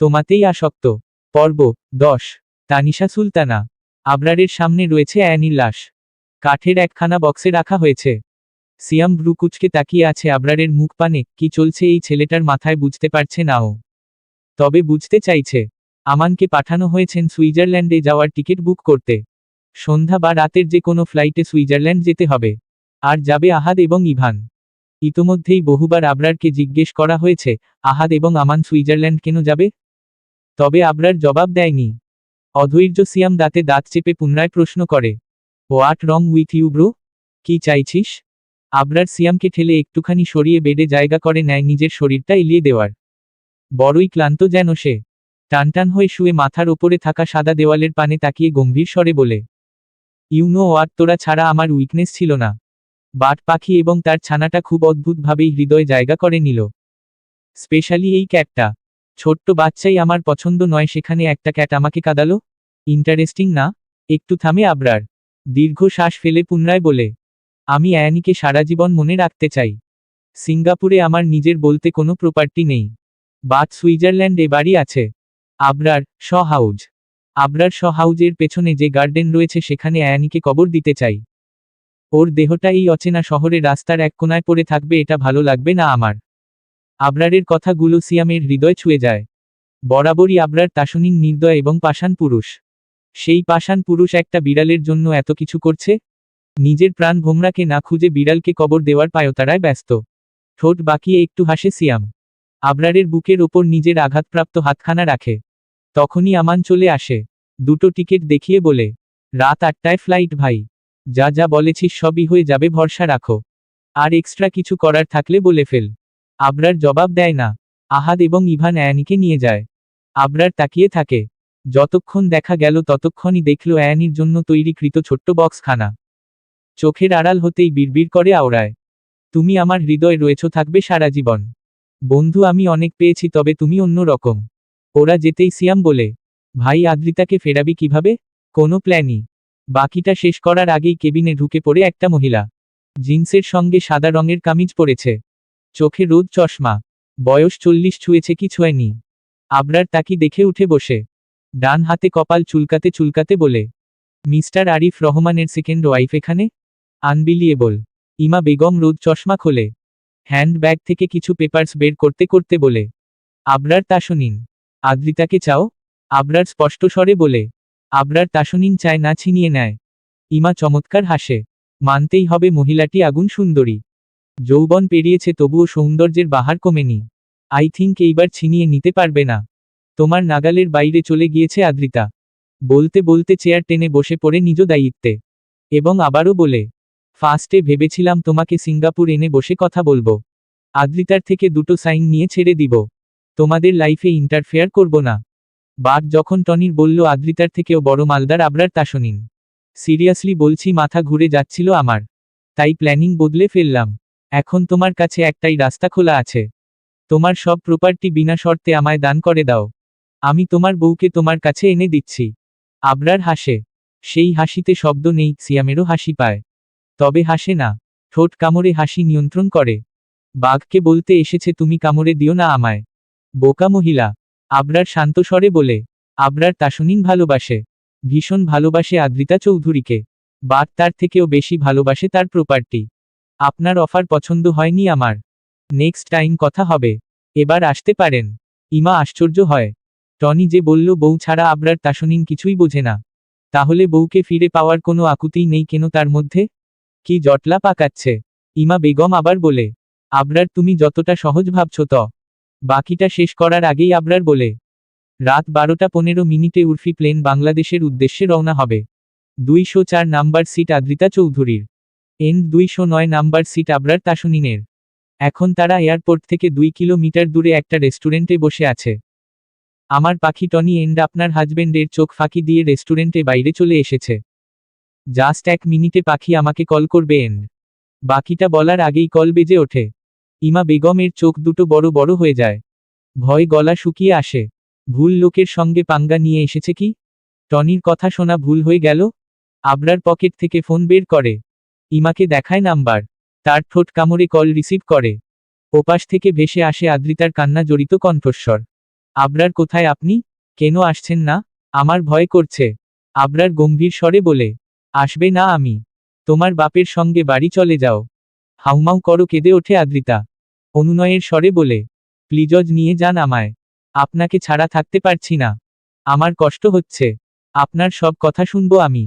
তোমাতেই আসক্ত। পর্ব, দশ। তানিশা সুলতানা। আবরারের সামনে রয়েছে অ্যানির লাশ। কাঠের একখানা বক্সে রাখা হয়েছে। সিয়াম ব্রুকুচকে তাকিয়ে আছে আবরারের মুখ পানে, কি চলছে এই ছেলেটার মাথায় বুঝতে পারছে না ও তবে বুঝতে চাইছে। আমানকে পাঠানো হয়েছেন সুইজারল্যান্ডে যাওয়ার টিকিট বুক করতে। সন্ধ্যা বা রাতের যে কোনো ফ্লাইটে সুইজারল্যান্ড যেতে হবে। আর যাবে আহাদ এবং ইভান। ইতোমধ্যেই বহুবার আবরারকে জিজ্ঞেস করা হয়েছে, আহাদ এবং আমান সুইজারল্যান্ড কেন যাবে? তবে আবরার জবাব দেয়নি। অধৈর্য সিয়াম দাঁতে দাঁত চেপে পুনরায় প্রশ্ন করে, what wrong with you bro? কি চাইছিস? আবরার সিয়ামকে ঠেলে একটুখানি সরিয়ে বেডে জায়গা করে নেয় নিজের শরীরটা এলিয়ে দেওয়ার। বড়ই ক্লান্ত যেন সে। টানটান হয়ে শুয়ে মাথার ওপরে থাকা সাদা দেওয়ালের পানে তাকিয়ে গম্ভীর স্বরে বলে ইউনো ওয়াট তোরা ছাড়া আমার উইকনেস ছিল না। বাট পাখি এবং তার ছানাটা খুব অদ্ভুতভাবেই হৃদয় জায়গা করে নিল। স্পেশালি এই ক্যাটটা। ছোট্ট বাচ্চাই আমার পছন্দ নয়, সেখানে একটা ক্যাট আমাকে কাঁদালো। ইন্টারেস্টিং না, একটু থামে আবরার। দীর্ঘ শ্বাস ফেলে পুনরায় বলে, আমি অ্যানিকে সারা জীবন মনে রাখতে চাই। সিঙ্গাপুরে আমার নিজের বলতে কোনো প্রপার্টি নেই। বাট সুইজারল্যান্ডে বাড়ি আছে। আবরার শ হাউজ। আবরার শ হাউজের পেছনে যে গার্ডেন রয়েছে, সেখানে অ্যানিকে কবর দিতে চাই। ওর দেহটা এই অচেনা শহরে রাস্তার এক কোনায় পড়ে থাকবে, এটা ভালো লাগবে না আমার। আবরারের কথাগুলো সিয়ামের হৃদয় ছুঁয়ে যায়। বরাবরই আবরার তাসনিন নির্দয় এবং পাষাণ পুরুষ। সেই পাষাণ পুরুষ একটা বিড়ালের জন্য এত কিছু করছে? নিজের প্রাণ ভোমরাকে না খুঁজে বিড়ালকে কবর দেওয়ার পায়তারায় ব্যস্ত। ঠোঁট বাকিয়ে একটু হাসে সিয়াম। আবরারের বুকের ওপর নিজের আঘাতপ্রাপ্ত হাতখানা রাখে। তখনই আমান চলে আসে। দুটো টিকিট দেখিয়ে বলে, রাত আটটায় ফ্লাইট ভাই। যা যা বলেছিস সবই হয়ে যাবে, ভরসা রাখো। আর এক্সট্রা কিছু করার থাকলে বলে ফেল। আবরার জবাব দেয় না। আহাদ এবং ইভান অ্যানিকে নিয়ে যায়। আবরার তাকিয়ে থাকে। যতক্ষণ দেখা গেল ততক্ষণই দেখল অ্যানির জন্য তৈরিকৃত ছোট্ট বক্সখানা। চোখের আড়াল হতেই বিড়বিড় করে আওড়ায়। তুমি আমার হৃদয় রয়েছ, থাকবে সারা জীবন। বন্ধু, আমি অনেক পেয়েছি, তবে তুমি অন্য রকম। ওরা যেতেই সিয়াম বলে, ভাই, আদ্রিতাকে ফেরাবি কীভাবে? কোনো প্ল্যানই। বাকিটা শেষ করার আগেই কেবিনে ঢুকে পড়ে একটা মহিলা। জিন্সের সঙ্গে সাদা রঙের কামিজ পরেছে। চোখে রোদ চশমা। বয়স চল্লিশ ছুঁয়েছে কি ছুঁয়নি। আবরার তাকি দেখে উঠে বসে। ডান হাতে কপাল চুলকাতে চুলকাতে বলে, মিস্টার আরিফ রহমানের সেকেন্ড ওয়াইফ এখানে? আনবিলিয়েবল। ইমা বেগম রোদ চশমা খোলে। হ্যান্ড ব্যাগ থেকে কিছু পেপার্স বের করতে করতে বলে, আবরার তাসনিন আদ্রিতাকে চাও? আবরার স্পষ্ট স্বরে বলে, আবরার তাসনিন চায় না, ছিনিয়ে নেয়। ইমা চমৎকার হাসে, মানতেই হবে মহিলাটি আগুন সুন্দরী। যৌবন পেরিয়েছে তবুও সৌন্দর্যের বাহার কমেনি। আই থিঙ্ক এইবার ছিনিয়ে নিতে পারবে না। তোমার নাগালের বাইরে চলে গিয়েছে আদ্রিতা। বলতে বলতে চেয়ার টেনে বসে পড়ে নিজ দায়িত্বে। এবং আবারও বলে, ফার্স্টে ভেবেছিলাম তোমাকে সিঙ্গাপুর এনে বসে কথা বলব। আদ্রিতার থেকে দুটো সাইন নিয়ে ছেড়ে দিব। তোমাদের লাইফে ইন্টারফেয়ার করব না। বাট যখন টনির বলল, আদ্রিতার থেকেও বড় মালদার আবরার তাসনিন সিরিয়াসলি বলছি, মাথা ঘুরে যাচ্ছিল আমার। তাই প্ল্যানিং বদলে ফেললাম। এখন তোমার কাছে একটাই রাস্তা খোলা আছে। তোমার সব প্রপার্টি বিনা শর্তে আমায় দান করে দাও। আমি তোমার বউকে তোমার কাছে এনে দিচ্ছি। আবরার হাসে। সেই হাসিতে শব্দ নেই, সিয়ামেরও হাসি পায়। তবে হাসে না, ঠোঁট কামড়ে হাসি নিয়ন্ত্রণ করে। বাঘকে বলতে এসেছে, তুমি কামড়ে দিও না আমায়। বোকা মহিলা। আবরার শান্ত স্বরে বলে। আবরার তাসনিন ভালোবাসে। ভীষণ ভালোবাসে আদ্রিতা চৌধুরীকে। বাঘ তার থেকেও বেশি ভালোবাসে তার প্রপার্টি। আপনার অফার পছন্দ হয়নি আমার। নেক্সট টাইম কথা হবে। এবার আসতে পারেন। ইমা আশ্চর্য হয়। টনি যে বলল, বউ ছাড়া আবরার তাসনিন কিছুই বোঝে না। তাহলে বউকে ফিরে পাওয়ার কোনো আকুতিই নেই কেন তার মধ্যে? কি জটলা পাকাচ্ছে। ইমা বেগম আবার বলে, আবরার, তুমি যতটা সহজ ভাবছ ত। বাকিটা শেষ করার আগেই আবরার বলে, রাত বারোটা পনেরো মিনিটে উর্ফি প্লেন বাংলাদেশের উদ্দেশ্যে রওনা হবে। দুইশো চার নাম্বার সিট আদ্রিতা চৌধুরীর। এন দুইশো নয় নাম্বার সিট আবরার তাসনিনের। এখন তারা এয়ারপোর্ট থেকে দুই কিলোমিটার দূরে একটা রেস্টুরেন্টে বসে আছে। আমার পাখি টনি এন্ড আপনার হাজবেন্ডের চোখ ফাঁকি দিয়ে রেস্টুরেন্টে বাইরে চলে এসেছে। জাস্ট এক মিনিটে পাখি আমাকে কল করবে এন্ড। বাকিটা বলার আগেই কল বেজে ওঠে। ইমা বেগমের চোখ দুটো বড় বড় হয়ে যায়। ভয় গলা শুকিয়ে আসে। ভুল লোকের সঙ্গে পাঙ্গা নিয়ে এসেছে কি? টনির কথা শোনা ভুল হয়ে গেল। আবরার পকেট থেকে ফোন বের করে। ইমাকে দেখায় নাম্বার। তার ঠোঁট কামড়ে কল রিসিভ করে। ওপাশ থেকে ভেসে আসে আদ্রিতার কান্না জড়িত কণ্ঠস্বর। আবরার কোথায় আপনি? কেন আসছেন না? আমার ভয় করছে। আবরার গম্ভীর স্বরে বলে, আসবে না আমি। তোমার বাপের সঙ্গে বাড়ি চলে যাও। হাউমাউ করো কেঁদে ওঠে আদ্রিতা। অনুনয়ের স্বরে বলে, প্লিজজ নিয়ে যান আমায়। আপনাকে ছাড়া থাকতে পারছি না। আমার কষ্ট হচ্ছে। আপনার সব কথা শুনব আমি।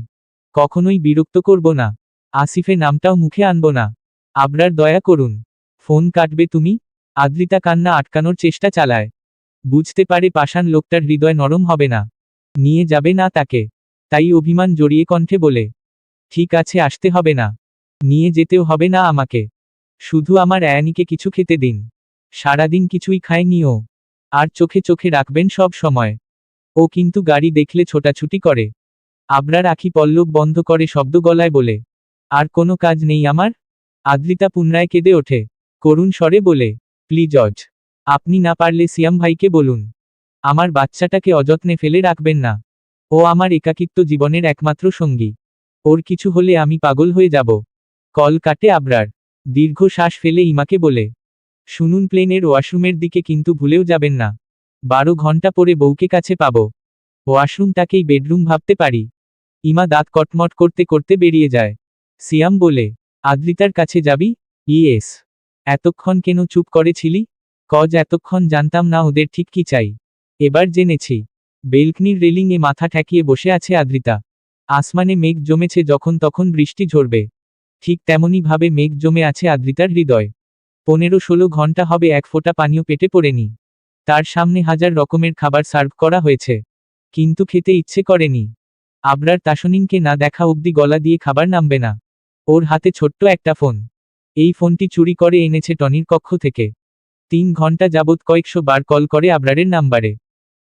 কখনোই বিরক্ত করব না। আসিফে নামটাও মুখে আনব না। আবরার দয়া করুন। ফোন কাটবে তুমি? আদ্রিতা কান্না আটকানোর চেষ্টা চালায়। বুঝতে পারে পাষাণ লোকটার হৃদয় নরম হবে না। নিয়ে যাবে না তাকে। তাই অভিমান জড়িয়ে কণ্ঠে বলে, ঠিক আছে, আসতে হবে না। নিয়ে যেতেও হবে না আমাকে। শুধু আমার অ্যানিকে কিছু খেতে দিন। সারাদিন কিছুই খায়নি ও। আর চোখে চোখে রাখবেন সব সময়। ও কিন্তু গাড়ি দেখলে ছোটাছুটি করে। আবরার আখি পল্লব বন্ধ করে শব্দ গলায় বলে আর কোনো কাজ নেই আমার? আদ্রিতা পুনরায় কেঁদে ওঠে। করুণ স্বরে বলে প্লিজজ আপনি না পারলে সিয়াম ভাইকে বলুন। আমার বাচ্চাটাকে অযত্নে ফেলে রাখবেন না। ও আমার একাকিত্ব জীবনের একমাত্র সঙ্গী। ওর কিছু হলে আমি পাগল হয়ে যাব। কল কাটে আবরার। দীর্ঘ শ্বাস ফেলে ইমাকে বলে, শুনুন প্লেনের ওয়াশরুমের দিকে কিন্তু ভুলেও যাবেন না। বারো ঘণ্টা পরে বউকে কাছে পাব। ওয়াশরুমটাকেই বেডরুম ভাবতে পারি। ইমা দাঁত কটমট করতে করতে বেরিয়ে যায়। সিয়াম বলে, আদ্রিতার কাছে যাবি? ইয়েস। এতক্ষণ কেন চুপ করেছিলি? কজ এতক্ষণ জানতাম না ওদের ঠিক কি চাই। এবার জেনেছি। বেলকনির রেলিংয়ে মাথা ঠেকিয়ে বসে আছে আদ্রিতা। আসমানে মেঘ জমেছে যখন তখন বৃষ্টি ঝরবে। ঠিক তেমনই ভাবে মেঘ জমে আছে আদ্রিতার হৃদয়। পনেরো ষোলো ঘণ্টা হবে এক ফোঁটা পানীয় পেটে পড়েনি। তার সামনে হাজার রকমের খাবার সার্ভ করা হয়েছে। কিন্তু খেতে ইচ্ছে করেনি। আবরার তাসনিনকে না দেখা অবধি গলা দিয়ে খাবার নামবে না। ওর হাতে ছোট্ট একটা ফোন। এই ফোনটি চুরি করে এনেছে টনির কক্ষ থেকে। তিন ঘণ্টা যাবৎ কয়েকশো বার কল করে আবরারের নাম্বারে।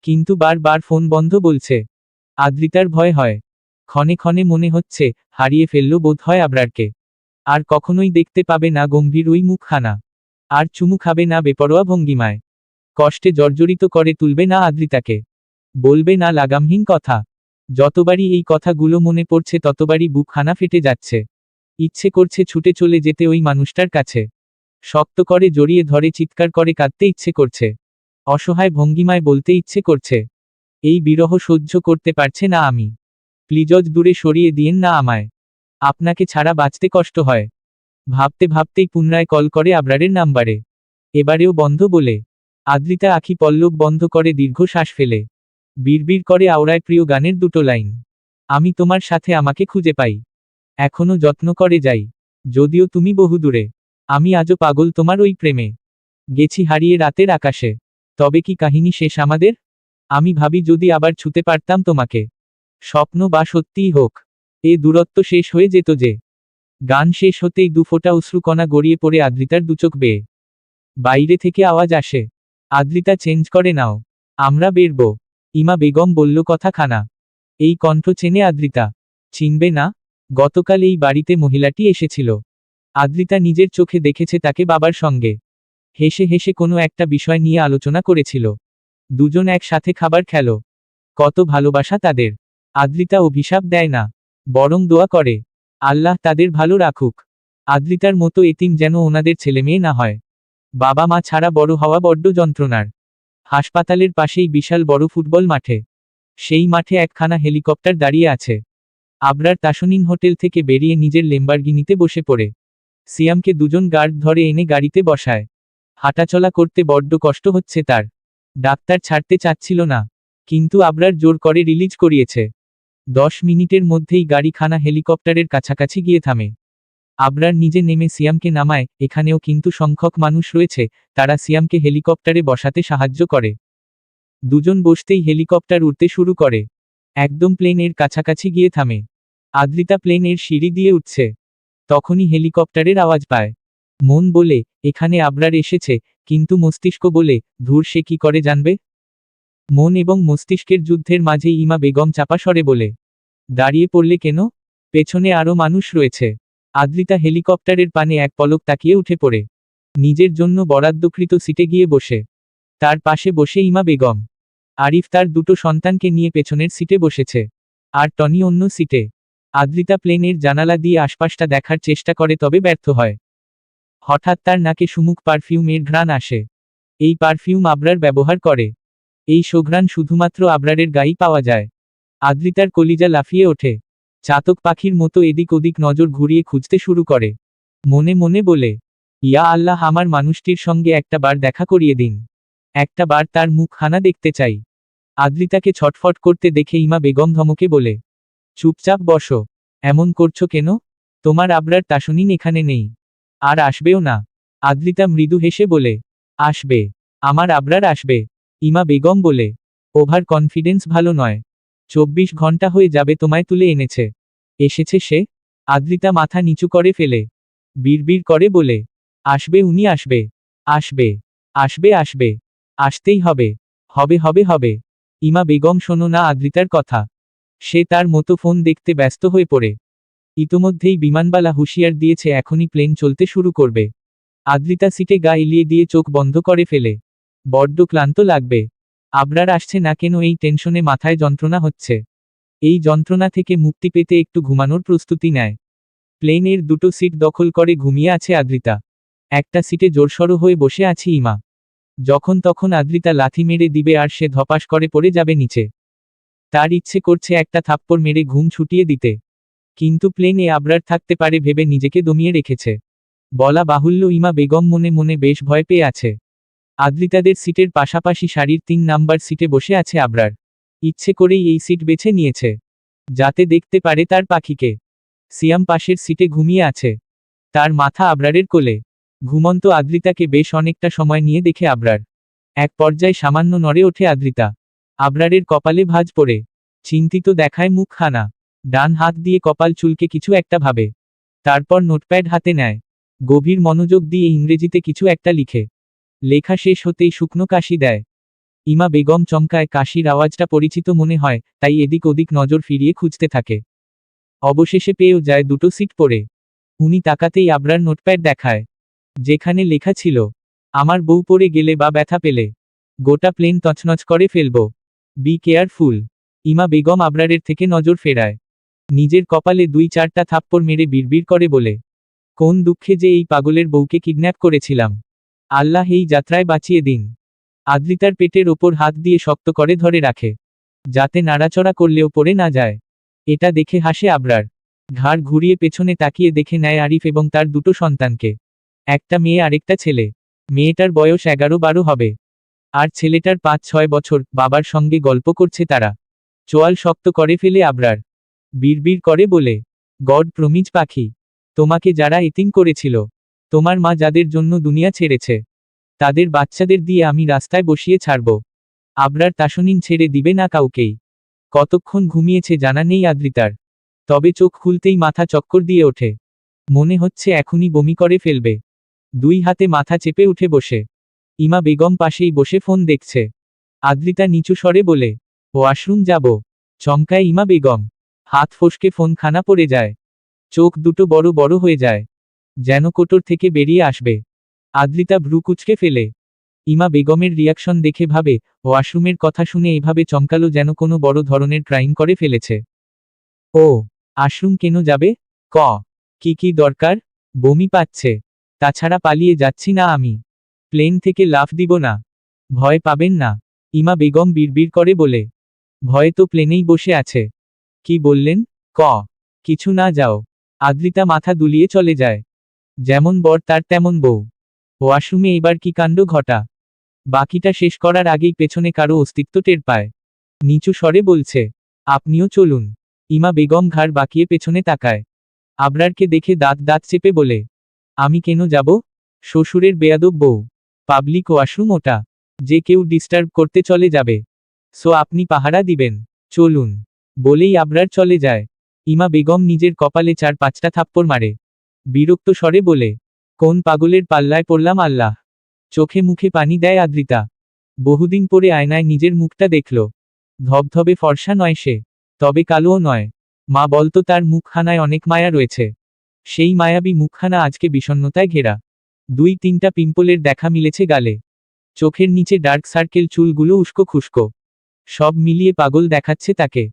কিন্তু বারবার ফোন বন্ধ বলছে। আদ্রিতার ভয় হয়। ক্ষণে ক্ষণে মনে হচ্ছে, হারিয়ে ফেলল বোধ হয় আবরারকে। আর কখনোই দেখতে পাবে না গম্ভীর ওই মুখখানা। আর চুমু খাবে না বেপরোয়া ভঙ্গিমায়। কষ্টে জর্জরিত করে তুলবে না আদ্রিতাকে। বলবে না লাগামহীন কথা। যতবারই এই কথাগুলো মনে পড়ছে ততবারই বুকখানা ফেটে যাচ্ছে। ইচ্ছে করছে ছুটে চলে যেতে ওই মানুষটার কাছে। শক্ত করে জড়িয়ে ধরে, চিৎকার করে কাঁদতে ইচ্ছে করছে। অসহায় ভঙ্গিমায় বলতে ইচ্ছে করছে, এই বিরহ সহ্য করতে পারছে না আমি। প্লিজজ দূরে সরিয়ে দিয়েন না আমায়। আপনাকে ছাড়া বাঁচতে কষ্ট হয় ভাবতে ভাবতেই পুনরায় কল করে আবরারের নাম্বারে। এবারেও বন্ধ বলে, আদ্রিতা আখি পল্লব বন্ধ করে দীর্ঘ শ্বাস ফেলে। বিড়বিড় করে আওড়ায় প্রিয় গানের দুটো লাইন, আমি তোমার সাথে আমাকে খুঁজে পাই। এখনও যত্ন করে যাই। যদিও তুমি বহুদূরে। আমি আজও পাগল তোমার ওই প্রেমে। গেছি হারিয়ে রাতের আকাশে। তবে কি কাহিনী শেষ আমাদের? আমি ভাবি যদি আবার ছুতে পারতাম তোমাকে। স্বপ্ন বা সত্যিই হোক। এ দূরত্ব শেষ হয়ে যেত যে। গান শেষ হতেই দুফোঁটা অশ্রুকণা গড়িয়ে পড়ে আদ্রিতার দুচোখ বেয়ে। বাইরে থেকে আওয়াজ আসে। আদ্রিতা চেঞ্জ করে নাও। আমরা বেরব। ইমা বেগম বলল কথা খানা এই কণ্ঠ চেনে আদ্রিতা। চিনবে না? গতকাল এই বাড়িতে মহিলাটি এসেছিল। আদ্রিতা নিজের চোখে দেখেছে তাকে বাবার সঙ্গে। হেসে হেসে কোনো একটা বিষয় নিয়ে আলোচনা করেছিল। দুজন একসাথে খাবার খেল। কত ভালোবাসা তাদের। আদ্রিতা অভিশাপ দেয় না, বরং দোয়া করে, আল্লাহ তাদের ভালো রাখুক। আদ্রিতার মতো এতিম যেন ওনাদের ছেলেমেয়ে না হয়। বাবা মা ছাড়া বড় হওয়া বড্ড যন্ত্রণার। হাসপাতালের পাশেই বিশাল বড় ফুটবল মাঠে। সেই মাঠে একখানা হেলিকপ্টার দাঁড়িয়ে আছে। আবরার তাসনিন হোটেল থেকে বেরিয়ে নিজের লেম্বারগিনিতে বসে পড়ে। সিয়ামকে দুজন গার্ড ধরে এনে গাড়িতে বসায়। হাঁটাচলা করতে বড্ড কষ্ট হচ্ছে তার। ডাক্তার ছাড়তে চাচ্ছিল না, কিন্তু আবরার জোর করে রিলিজ করিয়েছে। দশ মিনিটের মধ্যেই গাড়িখানা হেলিকপ্টারের কাছাকাছি গিয়ে থামে। আবরার নিজে নেমে সিয়ামকে নামায়, এখানেও কিন্তু সংখ্যক মানুষ রয়েছে, তারা সিয়ামকে হেলিকপ্টারে বসাতে সাহায্য করে। দুজন বসতেই হেলিকপ্টার উঠতে শুরু করে। একদম প্লেনের কাছাকাছি গিয়ে থামে। আদ্রিতা প্লেনের সিঁড়ি দিয়ে উঠছে। তখনই হেলিকপ্টারের আওয়াজ পায়। মন বলে, এখানে আবরার এসেছে, কিন্তু মস্তিষ্ক বলে, ধূর সে কি করে জানবে? মন এবং মস্তিষ্কের যুদ্ধের মাঝে ইমা বেগম চাপা সরে বলে, দাঁড়িয়ে পড়লে কেন? পেছনে আরও মানুষ রয়েছে। আদ্রিতা হেলিকপ্টারের পানে এক পলক তাকিয়ে উঠে পড়ে। নিজের জন্য বরাদ্দকৃত সিটে গিয়ে বসে। তার পাশে বসে ইমা বেগম। আরিফ তার দুটো সন্তানকে নিয়ে পেছনের সিটে বসেছে। আর টনি অন্য সিটে। আদ্রিতা প্লেনের জানালা দিয়ে আশপাশটা দেখার চেষ্টা করে তবে ব্যর্থ হয়। হঠাৎ তার নাকে সুমুখ পারফিউমের ঘ্রাণ আসে। এই পারফিউম আবরার ব্যবহার করে। এই সুঘ্রাণ শুধুমাত্র আবরারের গায়েই পাওয়া যায়। আদ্রিতার কলিজা লাফিয়ে ওঠে। চাতক পাখির মতো এদিক ওদিক নজর ঘুরিয়ে খুঁজতে শুরু করে। মনে মনে বলে, ইয়া আল্লাহ, আমার মানুষটির সঙ্গে একটা বার দেখা করিয়ে দিন। একটা বার তার মুখ মুখখানা দেখতে চাই। আদ্রিতাকে ছটফট করতে দেখে ইমা বেগম ধমকে বলে চুপচাপ বসো। এমন করছ কেন? তোমার আবরার তাসনিন এখানে নেই। আর আসবেও না। আদ্রিতা মৃদু হেসে বলে, আসবে। আমার আবরার আসবে। ইমা বেগম বলে, ওভার কনফিডেন্স ভালো নয়। চব্বিশ ঘণ্টা হয়ে যাবে তোমায় তুলে এনেছে। এসেছে সে। আদ্রিতা মাথা নিচু করে ফেলে। বিড়বিড় করে বলে, আসবে উনি আসবে। আসবে। আসবে আসবে। আসতেই হবে। হবে হবে হবে। ইমা বেগম শোনো না আদ্রিতার কথা। সে তার মতো ফোন দেখতে ব্যস্ত হয়ে পড়ে। ইতোমধ্যেই বিমানবালা হুঁশিয়ার দিয়েছে, এখনই প্লেন চলতে শুরু করবে। আদ্রিতা সিটে গা এলিয়ে দিয়ে চোখ বন্ধ করে ফেলে। বড্ড ক্লান্ত লাগবে। আবরার আসছে না কেন এই টেনশনে মাথায় যন্ত্রণা হচ্ছে। এই যন্ত্রণা থেকে মুক্তি পেতে একটু ঘুমানোর প্রস্তুতি নেয়। প্লেনের দুটো সিট দখল করে ঘুমিয়ে আছে আদ্রিতা। একটা সিটে জোরসড়ো হয়ে বসে আছি ইমা। যখন তখন আদ্রিতা লাথি মেরে দিবে আর সে ধপাস করে পড়ে যাবে নিচে। তার ইচ্ছে করছে একটা থাপ্পড় মেরে ঘুম ছুটিয়ে দিতে। কিন্তু প্লেনে আবরার থাকতে পারে ভেবে নিজেকে দমিয়ে রেখেছে। বলা বাহুল্য ইমা বেগম মনে মনে বেশ ভয় পেয়ে আছে। আদ্রিতাদের সিটের পাশাপাশি শাড়ির তিন নাম্বার সিটে বসে আছে আবরার। ইচ্ছে করেই এই সিট বেছে নিয়েছে। যাতে দেখতে পারে তার পাখিকে। সিয়াম পাশের সিটে ঘুমিয়ে আছে। তার মাথা আবরারের কোলে। ঘুমন্ত আদ্রিতাকে বেশ অনেকটা সময় নিয়ে দেখে আবরার। এক পর্যায়ে সামান্য নড়ে ওঠে আদ্রিতা। আবরারের কপালে ভাঁজ পড়ে। চিন্তিত দেখায় মুখখানা। ডান হাত দিয়ে কপাল চুলকে কিছু একটা ভাবে। তারপর নোটপ্যাড হাতে নেয়। গভীর মনোযোগ দিয়ে ইংরেজিতে কিছু একটা লিখে। লেখা শেষ হতেই শুকনো কাশি দেয়। ইমা বেগম চমকায় কাশির আওয়াজটা পরিচিত মনে হয়, তাই এদিক ওদিক নজর ফিরিয়ে খুঁজতে থাকে। অবশেষে পেয়েও যায় দুটো সিট পড়ে। উনি তাকাতেই আবরার নোটপ্যাড দেখায়। যেখানে লেখা ছিল, আমার বউ পড়ে গেলে বা ব্যথা পেলে। গোটা প্লেন তছনছ করে ফেলব। বি কেয়ারফুল ইমা বেগম আবরারের থেকে নজর ফেরায়। নিজের কপালে দুই চারটা থাপ্পড় মেরে বিড়বিড় করে বলে, কোন দুঃখে যে এই পাগলের বউকে কিডন্যাপ করেছিলাম। আল্লাহ এই যাত্রায় বাঁচিয়ে দিন। আদ্রিতার পেটের ওপর হাত দিয়ে শক্ত করে ধরে রাখে, যাতে নাড়াচড়া করলেও পড়ে না যায়। এটা দেখে হাসে আবরার। ঘাড় ঘুরিয়ে পেছনে তাকিয়ে দেখে নেয় আরিফ এবং তার দুটো সন্তানকে। একটা মেয়ে আরেকটা ছেলে। মেয়েটার বয়স এগারো বারো হবে। আর ছেলেটার পাঁচ ছয় বছর, বাবার সঙ্গে গল্প করছে তারা। চোয়াল শক্ত করে ফেলে আবরার। বিড়বিড় করে বলে, গড প্রমিজ পাখি, তোমাকে যারা এতিম করেছিল, তোমার মা যাদের জন্য দুনিয়া ছেড়েছে, তাদের বাচ্চাদের দিয়ে আমি রাস্তায় বসিয়ে ছাড়ব। আবরার তাসনিন ছেড়ে দিবে না কাউকেই। কতক্ষণ ঘুমিয়েছে জানা নেই আদ্রিতার। তবে চোখ খুলতেই মাথা চক্কর দিয়ে ওঠে। মনে হচ্ছে এখনই বমি করে ফেলবে। দুই হাতে মাথা চেপে উঠে বসে। ইমা বেগম পাশেই বসে ফোন দেখছে। আদ্রিতা নিচু স্বরে বলে, ওয়াশরুম যাব। চমকায় ইমা বেগম। হাত ফসকে ফোন খানা পড়ে যায়। চোখ দুটো বড় বড় হয়ে যায়। যেন কোটর থেকে বেরিয়ে আসবে। আদ্রিতা ভ্রু কুচকে ফেলে। ইমা বেগমের রিয়াকশন দেখে ভাবে, ওয়াশরুমের কথা শুনে এভাবে চমকালো যেন কোনো বড় ধরনের ক্রাইম করে ফেলেছে। ও, আশরুম কেন যাবে? ক, কি কি দরকার? বমি পাচ্ছে। তাছাড়া পালিয়ে যাচ্ছি না আমি। প্লেন থেকে লাফ দিব না। ভয় পাবেন না। ইমা বেগম বিড়বিড় করে বলে, ভয়ে তো প্লেনেই বসে আছে। কি বললেন? ক। কিছু না, যাও। আদ্রিতা মাথা দুলিয়ে চলে যায়। যেমন বর তার তেমন বউ। ওয়াশরুমে এবার কি কাণ্ড ঘটা? বাকিটা শেষ করার আগেই পেছনে কারও অস্তিত্ব টের পায়। নিচু স্বরে বলছে, আপনিও চলুন। ইমা বেগম ঘাড় বাকিয়ে পেছনে তাকায়। আবরারকে দেখে দাঁত দাঁত চেপে বলে, আমি কেন যাব? শ্বশুরের বেয়াদব বউ। পাবলিক ওয়াশরুম ওটা, যে কেউ ডিস্টার্ব করতে চলে যাবে। সো আপনি পাহারা দিবেন। চলুন। বলেই আবরার চলে যায়। ইমা বেগম নিজের কপালে চার পাঁচটা থাপ্পড় মারে। বিরক্ত স্বরে বলে, কোন পাগলের পাল্লায় পড়লাম আল্লাহ। চোখে মুখে পানি দেয় আদ্রিতা। বহুদিন পরে আয়নায় নিজের মুখটা দেখল। ধবধবে ফর্সা নয় সে, তবে কালোও নয়। মা বলতো তার মুখখানায় অনেক মায়া রয়েছে। সেই মায়াবী মুখখানা আজকে বিষণ্ণতায় ঘেরা। দুই তিনটা পিম্পলের দেখা মিলেছে গালে। চোখের নিচে ডার্ক সার্কেল চুলগুলো উস্কো খুস্কো। সব মিলিয়ে পাগল দেখাচ্ছে তাকে।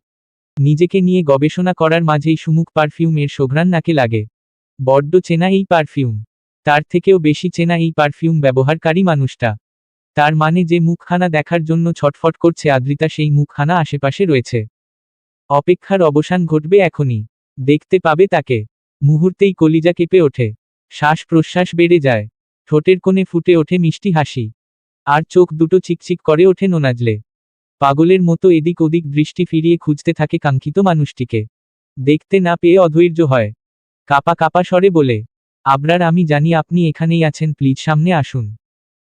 নিজেকে নিয়ে গবেষণা করার মাঝেই সুমুখ পারফিউমের সোঘ্রাণ নাকে লাগে। বড্ড চেনা এই পারফিউম। তার থেকেও বেশি চেনা এই পারফিউম ব্যবহারকারী মানুষটা। তার মানে যে মুখখানা দেখার জন্য ছটফট করছে আদ্রিতা সেই মুখখানা আশেপাশে রয়েছে। অপেক্ষার অবসান ঘটবে এখনই। দেখতে পাবে তাকে। মুহূর্তেই কলিজা কেঁপে ওঠে। শ্বাস প্রশ্বাস বেড়ে যায়। ঠোঁটের কোণে ফুটে ওঠে মিষ্টি হাসি। আর চোখ দুটো চিকচিক করে ওঠে নোনাজলে। পাগলের মতো এদিক ওদিক দৃষ্টি ফিরিয়ে খুঁজতে থাকে কাঙ্ক্ষিত মানুষটিকে। দেখতে না পেয়ে অধৈর্য হয়। কাপা কাপা স্বরে বলে, আবরার, আমি জানি আপনি এখানেই আছেন, প্লিজ সামনে আসুন।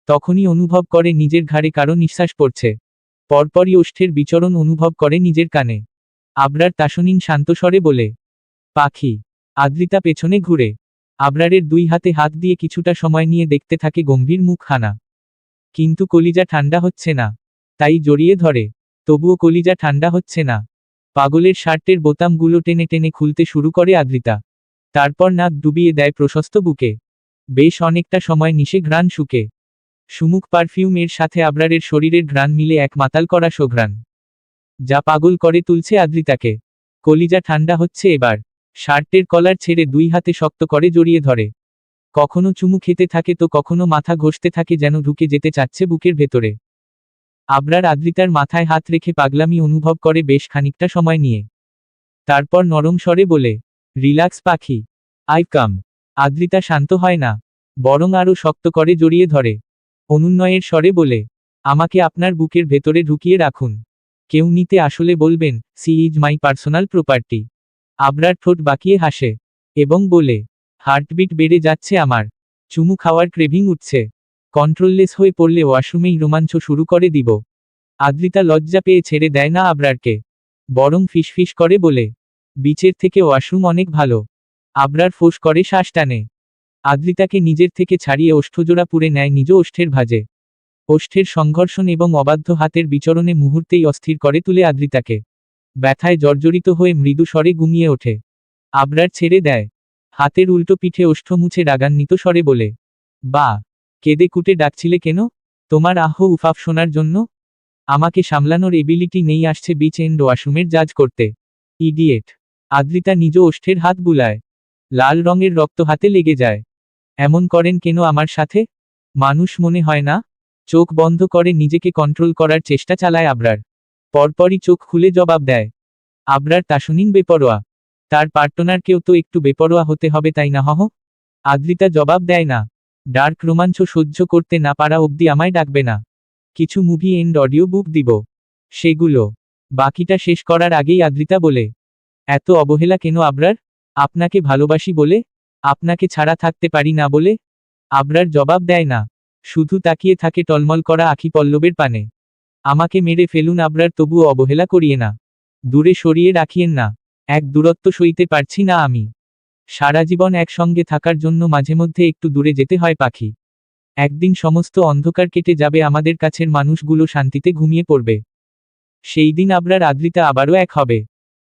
তখনই অনুভব করে নিজের ঘাড়ে কারও নিঃশ্বাস পড়ছে। পরপরই ওষ্ঠের বিচরণ অনুভব করে নিজের কানে। আবরার তাসনিন শান্ত স্বরে বলে, পাখি, আদ্রিতা পেছনে ঘুরে। আবরারের দুই হাতে হাত দিয়ে কিছুটা সময় নিয়ে দেখতে থাকে গম্ভীর মুখখানা। কিন্তু কলিজা ঠান্ডা হচ্ছে না। তাই জড়িয়ে ধরে। তবুও কলিজা ঠান্ডা হচ্ছে না। পাগলের শার্টের বোতামগুলো টেনে টেনে খুলতে শুরু করে আদ্রিতা। তারপর নাক ডুবিয়ে দেয় প্রশস্ত বুকে। বেশ অনেকটা সময় নিশে ঘ্রাণ শুকে। সুমুখ পারফিউমের সাথে আবরারের শরীরের ঘ্রাণ মিলে এক মাতাল করা সোঘ্রাণ। যা পাগল করে তুলছে আদ্রিতাকে। কলিজা ঠান্ডা হচ্ছে এবার। শার্টের কলার ছেড়ে দুই হাতে শক্ত করে জড়িয়ে ধরে। কখনো চুমু খেতে থাকে তো কখনো মাথা ঘষতে থাকে যেন ঢুকে যেতে চাচ্ছে বুকের ভেতরে। আবরার আদ্রিতার মাথায় হাত রেখে পাগলামি অনুভব করে বেশ খানিকটা সময় নিয়ে। তারপর নরম স্বরে বলে, রিল্যাক্স পাখি, আই কাম। আদ্রিতা শান্ত হয় না, বরং আরও শক্ত করে জড়িয়ে ধরে। অনুন্নয়ের স্বরে বলে, আমাকে আপনার বুকের ভেতরে ঢুকিয়ে রাখুন। কেউ নিতে আসলে বলবেন, she is my personal property. Abrar ঠোঁট বাকিয়ে হাসে এবং বলে, হার্টবিট বেড়ে যাচ্ছে আমার। চুমু খাওয়ার ক্রেভিং উঠছে। কন্ট্রোললেস হয়ে পড়লে ওয়াশরুমেই রোমাঞ্চ শুরু করে দিব। আদ্রিতা লজ্জা পেয়ে ছেড়ে দেয় না আবরারকে। বরং ফিসফিস করে বলে, বিচের থেকে ওয়াশরুম অনেক ভালো। আবরার ফোঁস করে শ্বাস টানে। আদ্রিতাকে নিজের থেকে ছাড়িয়ে ওষ্ঠজোড়া পুড়ে নেয় নিজ ওষ্ঠের ভাজে। ওষ্ঠের সংঘর্ষণ এবং অবাধ্য হাতের বিচরণে মুহূর্তেই অস্থির করে তুলে আদ্রিতাকে। ব্যথায় জর্জরিত হয়ে মৃদু স্বরে গুমিয়ে ওঠে। আবরার ছেড়ে দেয়। হাতের উল্টো পিঠে ওষ্ঠ মুছে রাগান্বিত স্বরে বলে, বা, কেঁদে কুটে ডাকছিলে কেন? তোমার আহ উফাফ শোনার জন্য। আমাকে সামলানোর এবিলিটি নেই আসছে বিচ এন্ড ওয়াশরুমের জাজ করতে। ইডিয়েট। আদ্রিতা নিজ ওষ্ঠের হাত বুলায়। লাল রঙের রক্ত হাতে লেগে যায়। এমন করেন কেন আমার সাথে? মানুষ মনে হয় না। চোখ বন্ধ করে নিজেকে কন্ট্রোল করার চেষ্টা চালায় আবরার। পরপরই চোখ খুলে জবাব দেয়, আবরার তাসনিন বেপরোয়া। তার পার্টনারকেও তো একটু বেপরোয়া হতে হবে তাই না, হহ? আদ্রিতা জবাব দেয়, না। ডার্ক রোমাঞ্চ সহ্য করতে না পারা অবধি আমায় ডাকবে না। কিছু মুভি এন্ড অডিও বুক দিব। সেগুলো। বাকিটা শেষ করার আগেই আদ্রিতা বলে, এত অবহেলা কেন আবরার? আপনাকে ভালোবাসি বলে? আপনাকে ছাড়া থাকতে পারি না বলে? আবরার জবাব দেয়, না। শুধু তাকিয়ে থাকে টলমল করা আখি পল্লবের পানে। আমাকে মেরে ফেলুন আবরার, তবুও অবহেলা করিয়ে না। দূরে সরিয়ে রাখিয়েন না। এক দূরত্ব সইতে পারছি না আমি। সারা জীবন একসঙ্গে থাকার জন্য মাঝে মধ্যে একটু দূরে যেতে হয় পাখি। একদিন সমস্ত অন্ধকার কেটে যাবে, আমাদের কাছের মানুষগুলো শান্তিতে ঘুমিয়ে পড়বে। সেই দিন আবরার আদ্রিতা আবারও এক হবে।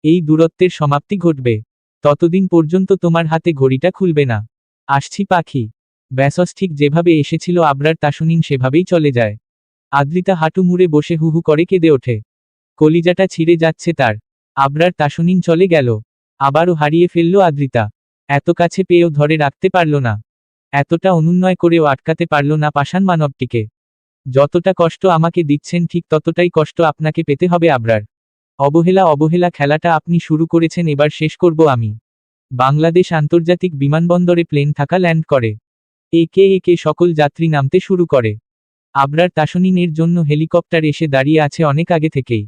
এই দূরত্বের সমাপ্তি ঘটবে। ততদিন পর্যন্ত তোমার হাতে ঘড়িটা খুলবে না। আসছি পাখি। ব্যাসস ঠিক যেভাবে এসেছিল আবরার তাসনিন সেভাবেই চলে যায়। আদ্রিতা হাঁটু মুড়ে বসে হুহু করে কেঁদে ওঠে। কলিজাটা ছিঁড়ে যাচ্ছে তার। আবরার তাসনিন চলে গেল। আবারও হারিয়ে ফেলল আদ্রিতা। এত কাছে পেয়েও ধরে রাখতে পারল না। এতটা অনুন্নয় করেও আটকাতে পারল না পাষাণ মানবটিকে। যতটা কষ্ট আমাকে দিচ্ছেন ঠিক ততটাই কষ্ট আপনাকে পেতে হবে আবরার। অবহেলা অবহেলা খেলাটা আপনি শুরু করেছেন এবার শেষ করব আমি। বাংলাদেশ আন্তর্জাতিক বিমানবন্দরে প্লেন থাকা ল্যান্ড করে। একে একে সকল যাত্রী নামতে শুরু করে। আবরার তাসনিনের জন্য হেলিকপ্টার এসে দাঁড়িয়ে আছে অনেক আগে থেকেই।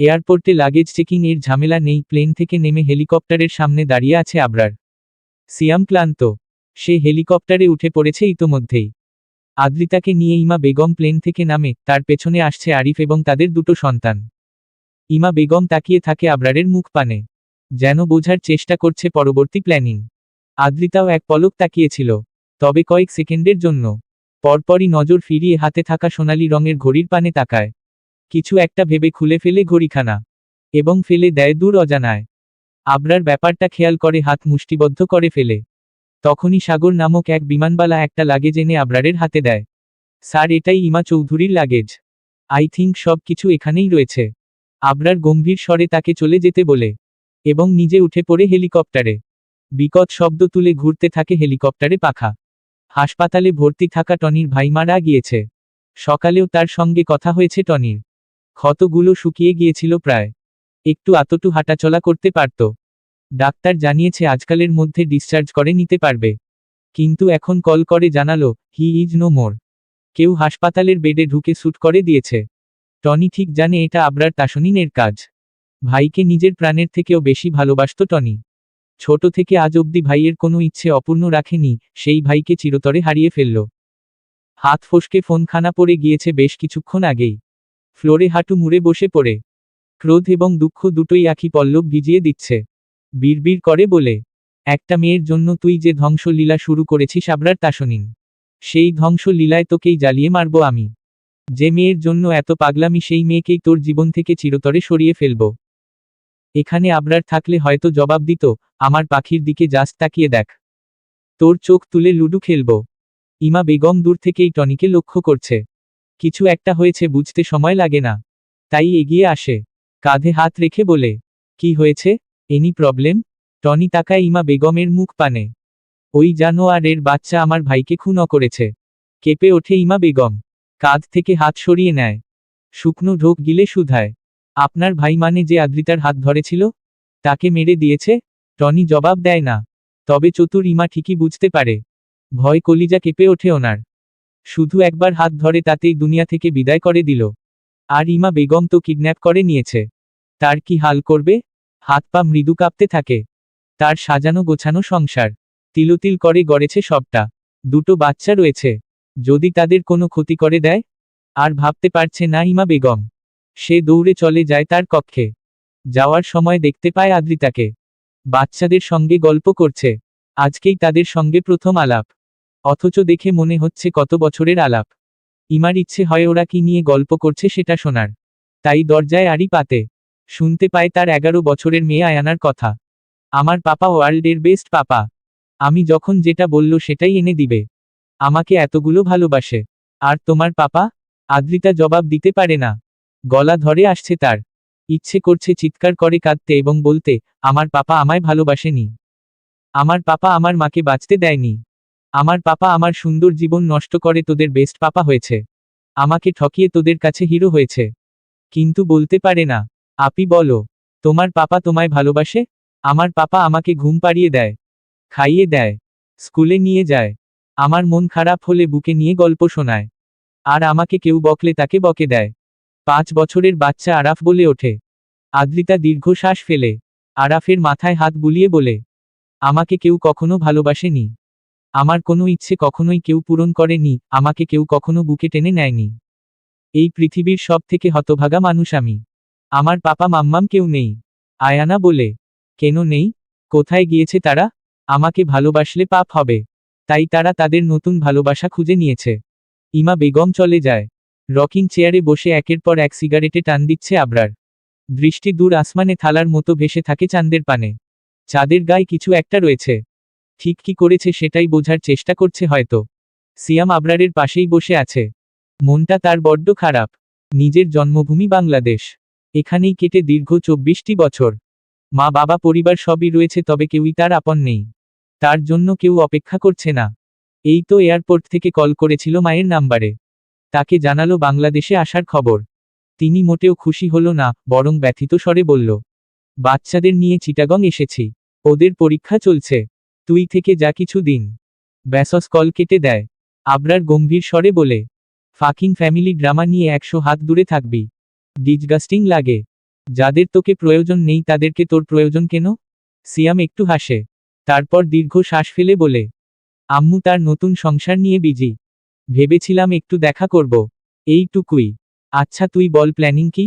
এয়ারপোর্টে লাগেজ চেকিং এর ঝামেলা নেই, প্লেন থেকে নেমে হেলিকপ্টারের সামনে দাঁড়িয়ে আছে আবরার। সিয়াম ক্লান্ত, সে হেলিকপ্টারে উঠে পড়েছে ইতোমধ্যেই। আদ্রিতাকে নিয়ে ইমা বেগম প্লেন থেকে নামে, তার পেছনে আসছে আরিফ এবং তাদের দুটো সন্তান। ইমা বেগম তাকিয়ে থাকে আবরারের মুখ পানে, যেন বোঝার চেষ্টা করছে পরবর্তী প্ল্যানিং। আদ্রিতাও এক পলক তাকিয়েছিল, তবে কয়েক সেকেন্ডের জন্য। পরপরই নজর ফিরিয়ে হাতে থাকা সোনালি রঙের ঘড়ির পানে তাকায়। কিছু একটা ভেবে খুলে ফেলে ঘড়িখানা এবং ফেলে দেয় দূর অজানায়। আবরার ব্যাপারটা খেয়াল করে হাত মুষ্টিবদ্ধ করে ফেলে। তখনই সাগর নামক এক বিমানবালা একটা লাগেজ এনে আবরারের হাতে দেয়। স্যার, এটাই ইমা চৌধুরীর লাগেজ। আই থিঙ্ক সব কিছু এখানেই রয়েছে। আবরার গম্ভীর স্বরে তাকে চলে যেতে বলে এবং নিজে উঠে পড়ে হেলিকপ্টারে। বিকট শব্দ তুলে ঘুরতে থাকে হেলিকপ্টারে পাখা। হাসপাতালে ভর্তি থাকা টনির ভাই মারা গিয়েছে। সকালেও তার সঙ্গে কথা হয়েছে টনির। ক্ষতগুলো শুকিয়ে গিয়েছিল প্রায়। একটু আতটু হাঁটাচলা করতে পারত। ডাক্তার জানিয়েছে আজকালের মধ্যে ডিসচার্জ করে নিতে পারবে। কিন্তু এখন কল করে জানালো হি ইজ নো মোর কেউ হাসপাতালের বেডে ঢুকে শ্যুট করে দিয়েছে। টনি ঠিক জানে এটা আবরার তাসনিনের কাজ। ভাইকে নিজের প্রাণের থেকেও বেশি ভালোবাসত টনি। ছোট থেকে আজ অব্দি ভাইয়ের কোনো ইচ্ছে অপূর্ণ রাখেনি, সেই ভাইকে চিরতরে হারিয়ে ফেলল। হাত ফসকে ফোনখানা পড়ে গিয়েছে বেশ কিছুক্ষণ আগেই। ফ্লোরে হাঁটু মুড়ে বসে পড়ে। ক্রোধ এবং দুঃখ দুটোই আখি পল্লব ভিজিয়ে দিচ্ছে। বিড়বিড় করে বলে, একটা মেয়ের জন্য তুই যে ধ্বংসলীলা শুরু করেছিস আবরার তাসনিন সেই ধ্বংসলীলায় তোকেই জ্বালিয়ে মারব আমি। যে মেয়ের জন্য এত পাগলামি সেই মেয়েকেই তোর জীবন থেকে চিরতরে সরিয়ে ফেলব। এখানে আবরার থাকলে হয়তো জবাব দিত, আমার পাখির দিকে জাস্ট তাকিয়ে দেখ। তোর চোখ তুলে লুডু খেলব। ইমা বেগম দূর থেকেই টনিকে লক্ষ্য করছে। কিছু একটা হয়েছে বুঝতে সময় লাগে না। তাই এগিয়ে আসে। কাঁধে হাত রেখে বলে, কি হয়েছে? Any problem? টনি তাকায় ইমা বেগমের মুখ পানে। ওই জানোয়ারের বাচ্চা আমার ভাইকে খুন করেছে। কেঁপে ওঠে ইমা বেগম। কাঁধ থেকে হাত সরিয়ে নেয়। শুকনো ঢোক গিলে শুধায়। আপনার ভাই মানে যে আদ্রিতার হাত ধরেছিল? তাকে মেরে দিয়েছে? টনি জবাব দেয় না। তবে চতুর ইমা ঠিকই বুঝতে পারে। ভয় কলিজা কেঁপে ওঠে ওনার। শুধু একবার হাত ধরে তাতেই দুনিয়া থেকে বিদায় করে দিল। আর ইমা বেগম তো কিডন্যাপ করে নিয়েছে। তার কি হাল করবে? হাত পা মৃদু কাঁপতে থাকে। তার সাজানো গোছানো সংসার। তিলতিল করে গড়েছে সবটা। দুটো বাচ্চা রয়েছে। যদি তাদের কোনো ক্ষতি করে দেয়? আর ভাবতে পারছে না ইমা বেগম। সে দৌড়ে চলে যায় তার কক্ষে। যাওয়ার সময় দেখতে পায় আদ্রিতাকে। বাচ্চাদের সঙ্গে গল্প করছে। আজকেই তাদের সঙ্গে প্রথম আলাপ। অথচ দেখে মনে হচ্ছে কত বছরের আলাপ। ইমার ইচ্ছে হয় ওরা কি নিয়ে গল্প করছে সেটা শোনার। তাই দরজায় আড়ি পাতে। শুনতে পায় তার এগারো বছরের মেয়ে আয়ানার কথা। আমার পাপা ওয়ার্ল্ডের বেস্ট পাপা। আমি যখন যেটা বলল সেটাই এনে দিবে। আমাকে এতগুলো ভালোবাসে। আর তোমার পাপা? আদ্রিতা জবাব দিতে পারে না। গলা ধরে আসছে তার। ইচ্ছে করছে চিৎকার করে কাঁদতে এবং বলতে, আমার পাপা আমায় ভালোবাসেনি। আমার পাপা আমার মাকে বাঁচতে দেয়নি। আমার পাপা আমার সুন্দর জীবন নষ্ট করে তোদের বেস্ট পাপা হয়েছে। আমাকে ঠকিয়ে তোদের কাছে হিরো হয়েছে। কিন্তু বলতে পারে না। আপি বলো, তোমার পাপা তোমায় ভালোবাসে? আমার পাপা আমাকে ঘুম পাড়িয়ে দেয়, খাইয়ে দেয়, স্কুলে নিয়ে যায়। আমার মন খারাপ হলে বুকে নিয়ে গল্প শোনায়। আর আমাকে কেউ বকলে তাকে বকে দেয়। পাঁচ বছরের বাচ্চা আরাফ বলে ওঠে। আদ্রিতা দীর্ঘশ্বাস ফেলে। আরাফের মাথায় হাত বুলিয়ে বলে, আমাকে কেউ কখনো ভালোবাসেনি। আমার কোনো ইচ্ছে কখনোই কেউ পূরণ করেনি। আমাকে কেউ কখনো বুকে টেনে নেয়নি। এই পৃথিবীর সব থেকে হতভাগা মানুষ আমি। আমার পাপা মাম্মাম কেউ নেই। আয়ানা বলে, কেন নেই? কোথায় গিয়েছে তারা? আমাকে ভালোবাসলে পাপ হবে। তাই তারা তাদের নতুন ভালোবাসা খুঁজে নিয়েছে। ইমা বেগম চলে যায়। রকিং চেয়ারে বসে একের পর এক সিগারেটে টান দিচ্ছে আবরার। দৃষ্টি দূর আসমানে থালার মতো ভেসে থাকে চাঁদের পানে। চাঁদের গায়ে কিছু একটা রয়েছে। ঠিক কি করেছে সেটাই বোঝার চেষ্টা করছে হয়তো। সিয়াম আবরারের পাশেই বসে আছে। মনটা তার বড্ড খারাপ। নিজের জন্মভূমি বাংলাদেশ। এখানেই কেটে দীর্ঘ চব্বিশটি বছর। মা, বাবা, পরিবার সবই রয়েছে তবে কেউই তার আপন নেই। তার জন্য কেউ অপেক্ষা করছে না। এই তো এয়ারপোর্ট থেকে কল করেছিল মায়ের নাম্বারে। তাকে জানালো বাংলাদেশে আসার খবর। তিনি মোটেও খুশি হল না, বরং ব্যথিত স্বরে বলল, বাচ্চাদের নিয়ে চিটাগং এসেছি। ওদের পরীক্ষা চলছে। তুই থেকে যা কিছু দিন। ব্যাসস কল কেটে দেয়। আবরার গম্ভীর স্বরে বলে, ফাকিং ফ্যামিলি ড্রামা নিয়ে একশো হাত দূরে থাকবি। ডিজগাস্টিং লাগে। যাদের তোকে প্রয়োজন নেই তাদেরকে তোর প্রয়োজন কেন? সিয়াম একটু হাসে। তারপর দীর্ঘ শ্বাস ফেলে বলে, আম্মু তার নতুন সংসার নিয়ে বিজি। ভেবেছিলাম একটু দেখা করব। এইটুকুই। আচ্ছা তুই বল প্ল্যানিং কি?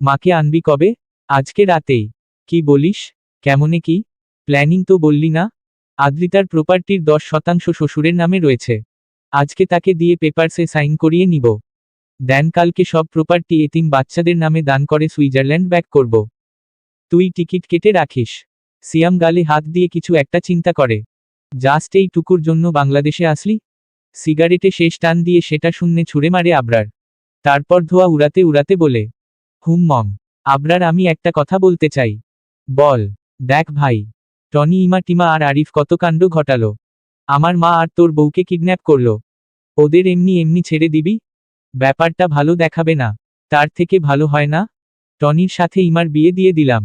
মাকে আনবি কবে? আজকে রাতেই। কি বলিস? কেমনে কি? প্ল্যানিং তো বললি না। আদ্রিতার প্রপার্টির দশ শতাংশ শ্বশুরের নামে রয়েছে। আজকে তাকে দিয়ে পেপারসে সাইন করিয়ে নিব। দেন কালকে সব প্রপার্টি এতিম বাচ্চাদের নামে দান করে সুইজারল্যান্ড ব্যাক করব। তুই টিকিট কেটে রাখিস। সিয়াম গালে হাত দিয়ে কিছু একটা চিন্তা করে। জাস্ট এই টুকুর জন্য বাংলাদেশে আসলি? সিগারেটে শেষ টান দিয়ে সেটা শূন্যে ছুঁড়ে মারে আবরার। তারপর ধোয়া উড়াতে উড়াতে বলে, হুম, মম, আবরার, আমি একটা কথা বলতে চাই। বল, দেখ ভাই, টনি, ইমা, টিমা আর আরিফ কত কাণ্ড ঘটালো। আমার মা আর তোর বউকে কিডন্যাপ করল। ওদের এমনি এমনি ছেড়ে দিবি? ব্যাপারটা ভালো দেখাবে না। তার থেকে ভালো হয় না? টনির সাথে ইমার বিয়ে দিয়ে দিলাম।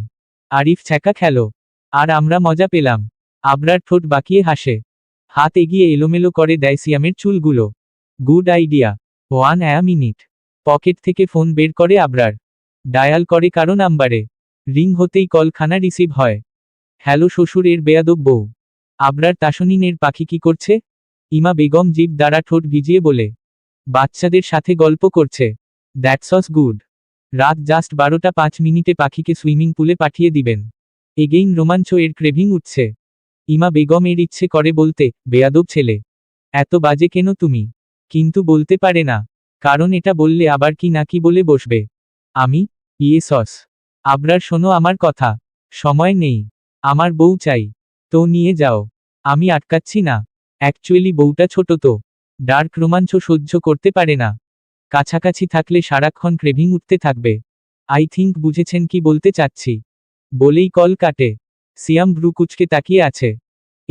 আরিফ ছ্যাঁকা খেলো। আর আমরা মজা পেলাম। আবরার ঠোঁট বাঁকিয়ে হাসে। হাত এগিয়ে এলোমেলো করে দেয় সিয়ামের চুলগুলো। Good idea. One a minute. Pocket থেকে ফোন বের করে আবরার। ডায়াল করে কারও নাম্বারে। রিং হতেই কলখানা রিসিভ হয়। হ্যালো শ্বশুর এর বেয়াদব বউ। আবরার তাসনিনের পাখি কি করছে? ইমা বেগম জীব দ্বারা ঠোঁট ভিজিয়ে বলে। বাচ্চাদের সাথে গল্প করছে। দ্যাটস অস গুড। রাত জাস্ট বারোটা পাঁচ মিনিটে পাখিকে সুইমিং পুলে পাঠিয়ে দিবেন। এগেইন রোমাঞ্চ এর ক্রেভিং উঠছে। ইমা বেগম এর ইচ্ছে করে বলতে, বেয়াদব ছেলে, এত বাজে কেন তুমি? কিন্তু বলতে পারে না। কারণ এটা বললে আবার কি নাকি বলে বসবে। আমি ইয়ে সস। আবরার, শোনো আমার কথা। সময় নেই। আমার বউ চাই। তো নিয়ে যাও। আমি আটকাচ্ছি না। অ্যাকচুয়ালি বউটা ছোট তো। ডার্ক রোমাঞ্চ সহ্য করতে পারে না। কাছাকাছি থাকলে সারাক্ষণ ক্রেভিং উঠতে থাকবে। আই থিঙ্ক বুঝেছেন কি বলতে চাচ্ছি। বলেই কল কাটে। সিয়াম ব্রুকুচকে তাকিয়ে আছে।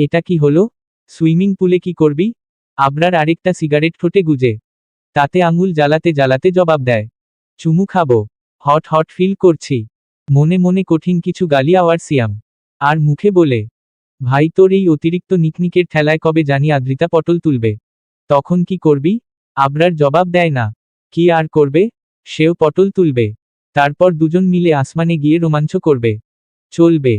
এটা কি হলো? সুইমিং পুলে কি করবি? আবরার আরেকটা সিগারেট ঠোঁটে গুজে। তাতে আঙুল জ্বালাতে জ্বালাতে জবাব দেয়, চুমু খাব। হট হট ফিল করছি। মনে মনে কঠিন কিছু গালি আওয়ার সিয়াম। আর মুখে বলে, ভাই তোর এই অতিরিক্ত নিকনিকের ঠেলায় কবে জানি আদ্রিতা পটল তুলবে। তখন কি করবি? আবরার জবাব দেয় না। কি আর করবে? সেও পটল তুলবে। তারপর দুজন মিলে আসমানে গিয়ে রোমাঞ্চ করবে। চলবে।